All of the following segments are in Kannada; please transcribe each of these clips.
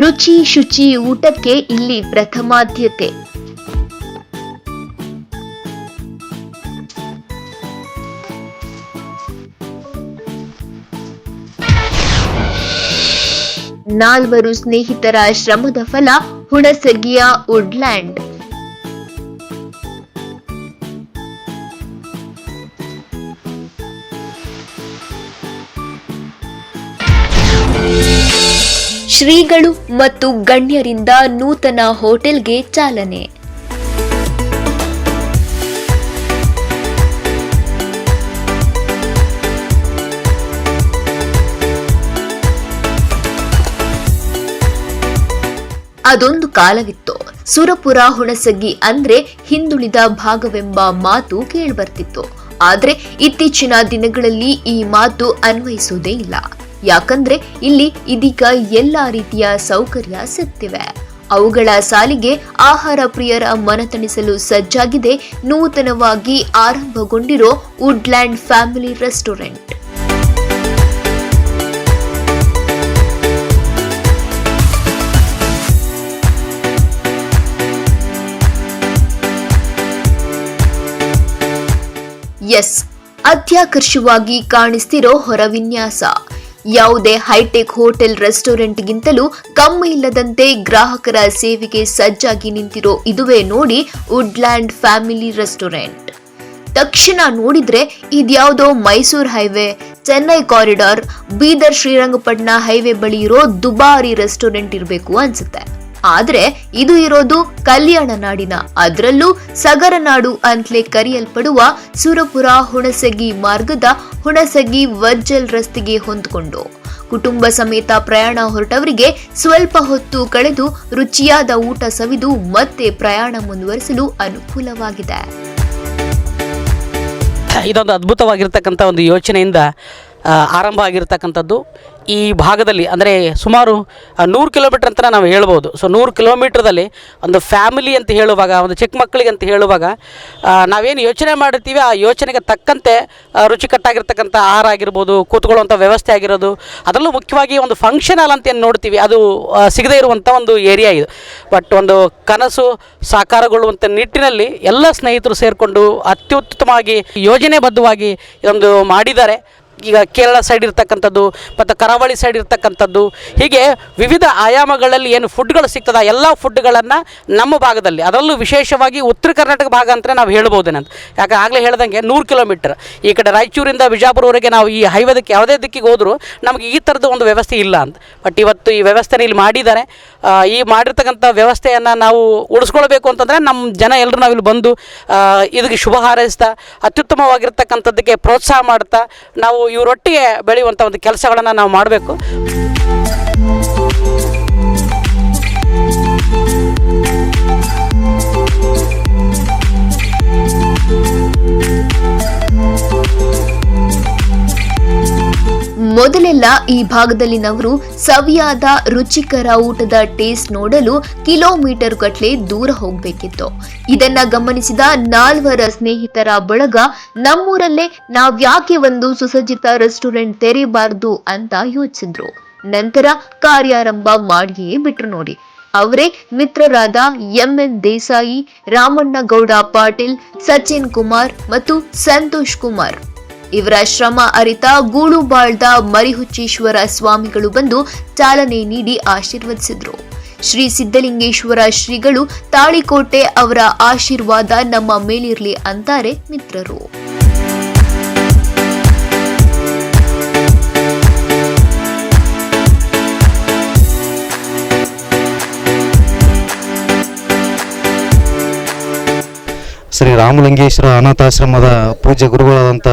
ರುಚಿ ಶುಚಿ ಊಟಕ್ಕೆ ಇಲ್ಲಿ ಪ್ರಥಮಾದ್ಯತೆ. ನಾಲ್ವರು ಸ್ನೇಹಿತರ ಶ್ರಮದ ಫಲ ಹುಣಸಗಿಯ ವುಡ್ಲ್ಯಾಂಡ್. ಶ್ರೀಗಳು ಮತ್ತು ಗಣ್ಯರಿಂದ ನೂತನ ಹೋಟೆಲ್ಗೆ ಚಾಲನೆ. ಅದೊಂದು ಕಾಲವಿತ್ತು. ಸುರಪುರ ಹುಣಸಗಿ ಅಂದ್ರೆ ಹಿಂದುಳಿದ ಭಾಗವೆಂಬ ಮಾತು ಕೇಳಿಬರ್ತಿತ್ತು. ಆದ್ರೆ ಇತ್ತೀಚಿನ ದಿನಗಳಲ್ಲಿ ಈ ಮಾತು ಅನ್ವಯಿಸುವುದೇ ಇಲ್ಲ. ಯಾಕಂದ್ರೆ ಇಲ್ಲಿ ಇದೀಗ ಎಲ್ಲಾ ರೀತಿಯ ಸೌಕರ್ಯ ಸಿಗ್ತಿವೆ. ಅವುಗಳ ಸಾಲಿಗೆ ಆಹಾರ ಪ್ರಿಯರ ಮನತಣಿಸಲು ಸಜ್ಜಾಗಿದೆ ನೂತನವಾಗಿ ಆರಂಭಗೊಂಡಿರೋ ವುಡ್ಲ್ಯಾಂಡ್ ಫ್ಯಾಮಿಲಿ ರೆಸ್ಟೋರೆಂಟ್. ಎಸ್, ಅತ್ಯಾಕರ್ಷವಾಗಿ ಕಾಣಿಸ್ತಿರೋ ಹೊರವಿನ್ಯಾಸ ಯಾವುದೇ ಹೈಟೆಕ್ ಹೋಟೆಲ್ ರೆಸ್ಟೋರೆಂಟ್ಗಿಂತಲೂ ಕಮ್ಮಿ ಇಲ್ಲದಂತೆ ಗ್ರಾಹಕರ ಸೇವೆಗೆ ಸಜ್ಜಾಗಿ ನಿಂತಿರೋ ಇದುವೇ ನೋಡಿ ವುಡ್ಲ್ಯಾಂಡ್ ಫ್ಯಾಮಿಲಿ ರೆಸ್ಟೋರೆಂಟ್. ತಕ್ಷಣ ನೋಡಿದ್ರೆ ಇದ್ಯಾವುದೋ Mysuru highway, Chennai corridor, Bidar Srirangapatna highway ಬಳಿ ಇರೋ ದುಬಾರಿ ರೆಸ್ಟೋರೆಂಟ್ ಇರಬೇಕು ಅನ್ಸುತ್ತೆ. ಆದ್ರೆ ಇದು ಇರೋದು ಕಲ್ಯಾಣ ನಾಡಿನ. ಅದರಲ್ಲೂ ಸಗರನಾಡು ಅಂತಲೇ ಕರೆಯಲ್ಪಡುವ ಸುರಪುರ ಹುಣಸಗಿ ಮಾರ್ಗದ ಹುಣಸಗಿ ವಜ್ಜಲ್ ರಸ್ತೆಗೆ ಹೊಂದಿಕೊಂಡು. ಕುಟುಂಬ ಸಮೇತ ಪ್ರಯಾಣ ಹೊರಟವರಿಗೆ ಸ್ವಲ್ಪ ಹೊತ್ತು ಕಳೆದು ರುಚಿಯಾದ ಊಟ ಸವಿದು ಮತ್ತೆ ಪ್ರಯಾಣ ಮುಂದುವರಿಸಲು ಅನುಕೂಲವಾಗಿದೆ. ಇದೊಂದು ಅದ್ಭುತವಾಗಿರ್ತಕ್ಕಂಥ ಒಂದು ಯೋಚನೆಯಿಂದ ಆರಂಭ ಆಗಿರ್ತಕ್ಕಂಥದ್ದು. ಈ ಭಾಗದಲ್ಲಿ ಅಂದರೆ ಸುಮಾರು ನೂರು ಕಿಲೋಮೀಟ್ರ್ ಅಂತ ನಾವು ಹೇಳ್ಬೋದು. ಸೊ ನೂರು ಕಿಲೋಮೀಟ್ರದಲ್ಲಿ ಒಂದು ಫ್ಯಾಮಿಲಿ ಅಂತ ಹೇಳುವಾಗ, ಒಂದು ಚಿಕ್ಕ ಮಕ್ಕಳಿಗೆ ಅಂತ ಹೇಳುವಾಗ ನಾವೇನು ಯೋಚನೆ ಮಾಡಿರ್ತೀವಿ, ಆ ಯೋಚನೆಗೆ ತಕ್ಕಂತೆ ರುಚಿಕಟ್ಟಾಗಿರ್ತಕ್ಕಂಥ ಆಹಾರ ಆಗಿರ್ಬೋದು, ಕೂತ್ಕೊಳ್ಳುವಂಥ ವ್ಯವಸ್ಥೆ ಆಗಿರೋದು, ಅದರಲ್ಲೂ ಮುಖ್ಯವಾಗಿ ಒಂದು ಫಂಕ್ಷನ್ ಹಾಲ್ ಅಂತ ಏನು ನೋಡ್ತೀವಿ, ಅದು ಸಿಗದೇ ಇರುವಂಥ ಒಂದು ಏರಿಯಾ ಇದು. ಬಟ್ ಒಂದು ಕನಸು, ಸಾಕಾರಗೊಳ್ಳುವಂಥ ನಿಟ್ಟಿನಲ್ಲಿ ಎಲ್ಲ ಸ್ನೇಹಿತರು ಸೇರಿಕೊಂಡು ಅತ್ಯುತ್ತಮವಾಗಿ ಯೋಜನೆಬದ್ಧವಾಗಿ ಇದೊಂದು ಮಾಡಿದ್ದಾರೆ. ಈಗ ಕೇರಳ ಸೈಡ್ ಇರ್ತಕ್ಕಂಥದ್ದು ಮತ್ತು ಕರಾವಳಿ ಸೈಡ್ ಇರ್ತಕ್ಕಂಥದ್ದು, ಹೀಗೆ ವಿವಿಧ ಆಯಾಮಗಳಲ್ಲಿ ಏನು ಫುಡ್ಗಳು ಸಿಗ್ತದೆ, ಎಲ್ಲ ಫುಡ್ಗಳನ್ನು ನಮ್ಮ ಭಾಗದಲ್ಲಿ, ಅದರಲ್ಲೂ ವಿಶೇಷವಾಗಿ ಉತ್ತರ ಕರ್ನಾಟಕ ಭಾಗ ಅಂತ ನಾವು ಹೇಳ್ಬೋದೇನಂತ. ಯಾಕೆ ಆಗಲೇ ಹೇಳ್ದಂಗೆ ನೂರು ಕಿಲೋಮೀಟರ್. ಈ ಕಡೆ ರಾಯಚೂರಿಂದ ಬಿಜಾಪುರವರೆಗೆ ನಾವು ಈ ಹೈವೇದಕ್ಕೆ ಯಾವುದೇ ದಿಕ್ಕಿಗೆ ಹೋದರೂ ನಮಗೆ ಈ ಥರದ ಒಂದು ವ್ಯವಸ್ಥೆ ಇಲ್ಲ ಅಂತ. ಬಟ್ ಇವತ್ತು ಈ ವ್ಯವಸ್ಥೆನ ಇಲ್ಲಿ ಮಾಡಿದ್ದಾರೆ. ಈ ಮಾಡಿರ್ತಕ್ಕಂಥ ವ್ಯವಸ್ಥೆಯನ್ನು ನಾವು ಉಳಿಸ್ಕೊಳ್ಬೇಕು ಅಂತಂದರೆ ನಮ್ಮ ಜನ ಎಲ್ಲರೂ ನಾವಿಲ್ಲಿ ಬಂದು ಇದಕ್ಕೆ ಶುಭ ಹಾರೈಸ್ತಾ, ಅತ್ಯುತ್ತಮವಾಗಿರ್ತಕ್ಕಂಥದ್ದಕ್ಕೆ ಪ್ರೋತ್ಸಾಹ ಮಾಡ್ತಾ, ನಾವು ಇವರೊಟ್ಟಿಗೆ ಬೆಳೆಯುವಂಥ ಒಂದು ಕೆಲಸಗಳನ್ನು ನಾವು ಮಾಡಬೇಕು. ಮೊದಲೆಲ್ಲ ಈ ಭಾಗದಲ್ಲಿನವರು ಸವಿಯಾದ ರುಚಿಕರ ಊಟದ ಟೇಸ್ಟ್ ನೋಡಲು ಕಿಲೋಮೀಟರ್ ಗಟ್ಲೆ ದೂರ ಹೋಗ್ಬೇಕಿತ್ತು. ಇದನ್ನ ಗಮನಿಸಿದ ನಾಲ್ವರ ಸ್ನೇಹಿತರ ಬಳಗ, ನಮ್ಮೂರಲ್ಲೇ ನಾವ್ಯಾಕೆ ಒಂದು ಸುಸಜ್ಜಿತ ರೆಸ್ಟೋರೆಂಟ್ ತೆರೆಯಬಾರದು ಅಂತ ಯೋಚಿಸಿದ್ರು. ನಂತರ ಕಾರ್ಯಾರಂಭ ಮಾಡಿಯೇ ಬಿಟ್ರು ನೋಡಿ. ಅವರೇ ಮಿತ್ರರಾದ ಎಂ. ಎನ್. ದೇಸಾಯಿ ರಾಮಣ್ಣ ಗೌಡ ಪಾಟೀಲ್, ಸಚಿನ್ ಕುಮಾರ್ ಮತ್ತು ಸಂತೋಷ್ ಕುಮಾರ್. ಇವರ ಶ್ರಮ ಅರಿತ ಗೂಳುಬಾಳ್ದ ಮರಿಹುಚ್ಚೇಶ್ವರ ಸ್ವಾಮಿಗಳು ಬಂದು ಚಾಲನೆ ನೀಡಿ ಆಶೀರ್ವದಿಸಿದರು. ಶ್ರೀ ಸಿದ್ದಲಿಂಗೇಶ್ವರ ಶ್ರೀಗಳು ತಾಳಿಕೋಟೆ ಅವರ ಆಶೀರ್ವಾದ ನಮ್ಮ ಮೇಲಿರಲಿ ಅಂತಾರೆ ಮಿತ್ರರು. ಶ್ರೀ ರಾಮಲಿಂಗೇಶ್ವರ ಅನಾಥಾಶ್ರಮದ ಪೂಜ್ಯ ಗುರುಗಳಾದಂಥ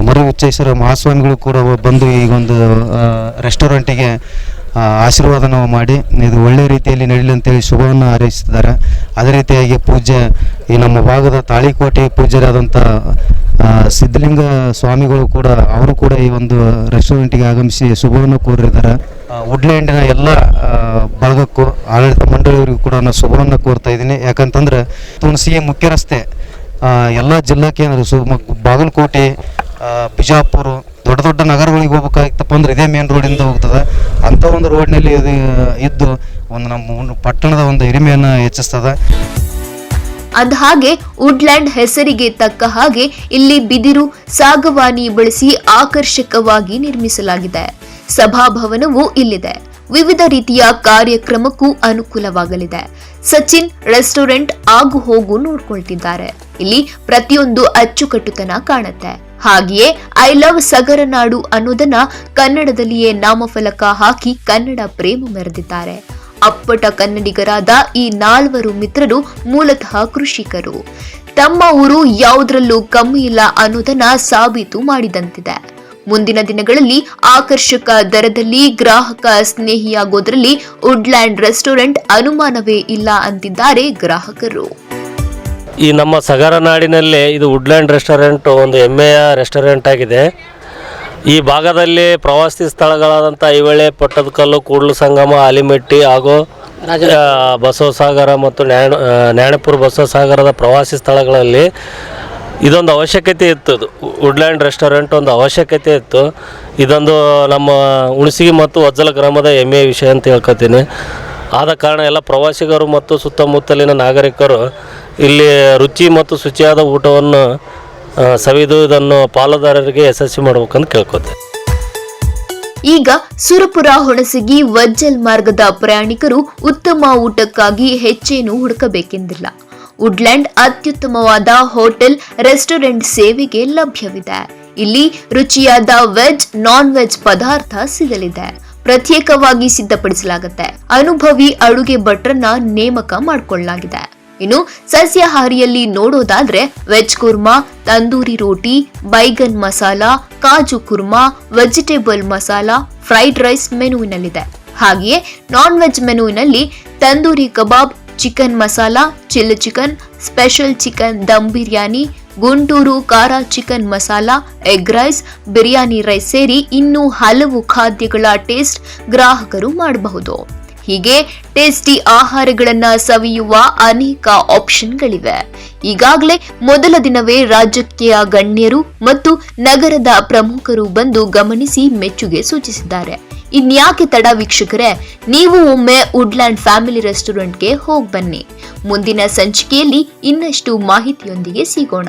ಮರುವಿಚ್ಚೇಶ್ವರ ಮಹಾಸ್ವಾಮಿಗಳು ಕೂಡ ಬಂದು ಈ ಒಂದು ರೆಸ್ಟೋರೆಂಟಿಗೆ ಆಶೀರ್ವಾದನ ಮಾಡಿ, ಇದು ಒಳ್ಳೆ ರೀತಿಯಲ್ಲಿ ನಡೀಲಿ ಅಂತೇಳಿ ಶುಭವನ್ನು ಹಾರೈಸಿದ್ದಾರೆ. ಅದೇ ರೀತಿಯಾಗಿ ಪೂಜ್ಯ, ಈ ನಮ್ಮ ಭಾಗದ ತಾಳಿಕೋಟೆ ಪೂಜ್ಯರಾದಂಥ ಸಿದ್ಧಲಿಂಗ ಸ್ವಾಮಿಗಳು ಕೂಡ, ಅವರು ಕೂಡ ಈ ಒಂದು ರೆಸ್ಟೋರೆಂಟಿಗೆ ಆಗಮಿಸಿ ಶುಭವನ್ನು ಕೋರಿದ್ದಾರೆ. ವುಡ್ಲ್ಯಾಂಡಿನ ಎಲ್ಲ ಭಾಗಕ್ಕೂ, ಆಡಳಿತ ಮಂಡಳಿಯವರಿಗೂ ಕೂಡ ನಾನು ಶುಭವನ್ನು ಕೋರ್ತಾ ಇದ್ದೀನಿ. ಯಾಕಂತಂದ್ರೆ ತುಣಸಿಯ ಮುಖ್ಯ ರಸ್ತೆ ಎಲ್ಲ ಜಿಲ್ಲಾ ಕೇಂದ್ರ ಬಾಗಲಕೋಟೆ ಬಿಜಾಪುರ ದೊಡ್ಡ ದೊಡ್ಡ ನಗರಗಳಿಗೆ ಹೋಗ್ಬೇಕಾಗಿತ್ತಪ್ಪ ಅಂದ್ರೆ ಇದೇ ಮೇನ್ ರೋಡಿಂದ ಹೋಗ್ತದೆ. ಅಂಥ ಒಂದು ರೋಡ್ನಲ್ಲಿ ಇದು, ಇದ್ದು ಒಂದು ನಮ್ಮ ಪಟ್ಟಣದ ಒಂದು ಹಿರಿಮೆಯನ್ನು ಹೆಚ್ಚಿಸ್ತದೆ. ಅಂದಹಾಗೆ ವುಡ್ಲ್ಯಾಂಡ್ ಹೆಸರಿಗೆ ತಕ್ಕ ಹಾಗೆ ಇಲ್ಲಿ ಬಿದಿರು ಸಾಗವಾನಿ ಬಳಸಿ ಆಕರ್ಷಕವಾಗಿ ನಿರ್ಮಿಸಲಾಗಿದೆ. ಸಭಾಭವನವೂ ಇಲ್ಲಿದೆ. ವಿವಿಧ ರೀತಿಯ ಕಾರ್ಯಕ್ರಮಕ್ಕೂ ಅನುಕೂಲವಾಗಲಿದೆ. ಸಚಿನ್ ರೆಸ್ಟೋರೆಂಟ್ ಆಗು ಹೋಗು ನೋಡ್ಕೊಳ್ತಿದ್ದಾರೆ. ಇಲ್ಲಿ ಪ್ರತಿಯೊಂದು ಅಚ್ಚುಕಟ್ಟುತನ ಕಾಣುತ್ತೆ. ಹಾಗೆಯೇ ಐ ಲವ್ ಸಗರನಾಡು ಅನ್ನೋದನ್ನ ಕನ್ನಡದಲ್ಲಿಯೇ ನಾಮಫಲಕ ಹಾಕಿ ಕನ್ನಡ ಪ್ರೇಮ ಮೆರೆದಿದ್ದಾರೆ. ಅಪ್ಪಟ ಕನ್ನಡಿಗರಾದ ಈ ನಾಲ್ವರು ಮಿತ್ರರು ಮೂಲತಃ ಕೃಷಿಕರು. ತಮ್ಮ ಊರು ಯಾವುದರಲ್ಲೂ ಕಮ್ಮಿ ಇಲ್ಲ ಅನ್ನೋದನ್ನ ಸಾಬೀತು ಮಾಡಿದಂತಿದೆ. ಮುಂದಿನ ದಿನಗಳಲ್ಲಿ ಆಕರ್ಷಕ ದರದಲ್ಲಿ ಗ್ರಾಹಕ ಸ್ನೇಹಿಯಾಗೋದ್ರಲ್ಲಿ ವುಡ್ಲ್ಯಾಂಡ್ ರೆಸ್ಟೋರೆಂಟ್ ಅನುಮಾನವೇ ಇಲ್ಲ ಅಂತಿದ್ದಾರೆ ಗ್ರಾಹಕರು. ಈ ನಮ್ಮ ಸಗರ ನಾಡಿನಲ್ಲಿ ಇದು ವುಡ್ಲ್ಯಾಂಡ್ ರೆಸ್ಟೋರೆಂಟು ಒಂದು ಹೆಮ್ಮೆಯ ರೆಸ್ಟೋರೆಂಟ್ ಆಗಿದೆ. ಈ ಭಾಗದಲ್ಲಿ ಪ್ರವಾಸಿ ಸ್ಥಳಗಳಾದಂಥ ಐವಳೆ ಪಟ್ಟದಕಲ್ಲು ಕೂಡ್ಲು ಸಂಗಮ ಆಲಿಮೆಟ್ಟಿ ಹಾಗೂ ಬಸವ ಬಸವಸಾಗರ ಮತ್ತು ನ್ಯಾಣ ನ್ಯಾಣಪುರ ಬಸವಸಾಗರದ ಪ್ರವಾಸಿ ಸ್ಥಳಗಳಲ್ಲಿ ಇದೊಂದು ಅವಶ್ಯಕತೆ ಇತ್ತು. ವುಡ್ಲ್ಯಾಂಡ್ ರೆಸ್ಟೋರೆಂಟ್ ಒಂದು ಅವಶ್ಯಕತೆ ಇತ್ತು. ಇದೊಂದು ನಮ್ಮ ಹುಣಸಿಗೆ ಮತ್ತು ವಜ್ಜಲ ಗ್ರಾಮದ ಹೆಮ್ಮೆಯ ವಿಷಯ ಅಂತ ಹೇಳ್ಕೊತೀನಿ. ಆದ ಕಾರಣ ಎಲ್ಲ ಪ್ರವಾಸಿಗರು ಮತ್ತು ಸುತ್ತಮುತ್ತಲಿನ ನಾಗರಿಕರು ಇಲ್ಲಿ ರುಚಿ ಮತ್ತು ಶುಚಿಯಾದ ಊಟವನ್ನು ಸವಿದು ಇದನ್ನು ಪಾಲುದಾರರಿಗೆ ಯಶಸ್ವಿ ಮಾಡಬೇಕಂತ ಕೇಳ್ಕೊತೆ ಈಗ ಸುರಪುರ ಹುಣಸಗಿ ವಜ್ಜಲ್ ಮಾರ್ಗದ ಪ್ರಯಾಣಿಕರು ಉತ್ತಮ ಊಟಕ್ಕಾಗಿ ಹೆಚ್ಚೇನು ಹುಡುಕಬೇಕೆಂದಿಲ್ಲ. ವುಡ್ಲ್ಯಾಂಡ್ ಅತ್ಯುತ್ತಮವಾದ ಹೋಟೆಲ್, ರೆಸ್ಟೋರೆಂಟ್ ಸೇವೆಗೆ ಲಭ್ಯವಿದೆ. ಇಲ್ಲಿ ರುಚಿಯಾದ ವೆಜ್ ನಾನ್ ವೆಜ್ ಪದಾರ್ಥ ಸಿಗಲಿದೆ. ಪ್ರತ್ಯೇಕವಾಗಿ ಸಿದ್ಧಪಡಿಸಲಾಗುತ್ತೆ. ಅನುಭವಿ ಅಡುಗೆ ಭಟ್ರನ್ನ ನೇಮಕ ಮಾಡಿಕೊಳ್ಳಲಾಗಿದೆ. ಇನ್ನು ಸಸ್ಯಾಹಾರಿಯಲ್ಲಿ ನೋಡೋದಾದ್ರೆ veg kurma, tandoori roti, baingan masala, kaju kurma, vegetable masala, fried rice ಮೆನುವಿನಲ್ಲಿದೆ. ಹಾಗೆಯೇ ನಾನ್ ವೆಜ್ ಮೆನುವಿನಲ್ಲಿ tandoori kebab, chicken masala, chilli chicken, special chicken dum biryani, Guntur ಖಾರ chicken masala, egg rice, biryani rice ಸೇರಿ ಇನ್ನೂ ಹಲವು ಖಾದ್ಯಗಳ ಟೇಸ್ಟ್ ಗ್ರಾಹಕರು ಮಾಡಬಹುದು. ಹೀಗೆ ಟೇಸ್ಟಿ ಆಹಾರಗಳನ್ನ ಸವಿಯುವ ಅನೇಕ ಆಪ್ಷನ್ಗಳಿವೆ. ಈಗಾಗಲೇ ಮೊದಲ ದಿನವೇ ರಾಜಕೀಯ ಗಣ್ಯರು ಮತ್ತು ನಗರದ ಪ್ರಮುಖರು ಬಂದು ಗಮನಿಸಿ ಮೆಚ್ಚುಗೆ ಸೂಚಿಸಿದ್ದಾರೆ. ಇನ್ಯಾಕೆ ತಡ ವೀಕ್ಷಕರೇ, ನೀವು ಒಮ್ಮೆ ವುಡ್ಲ್ಯಾಂಡ್ ಫ್ಯಾಮಿಲಿ ರೆಸ್ಟೋರೆಂಟ್ಗೆ ಹೋಗಿ ಬನ್ನಿ. ಮುಂದಿನ ಸಂಚಿಕೆಯಲ್ಲಿ ಇನ್ನಷ್ಟು ಮಾಹಿತಿಯೊಂದಿಗೆ ಸಿಗೋಣ.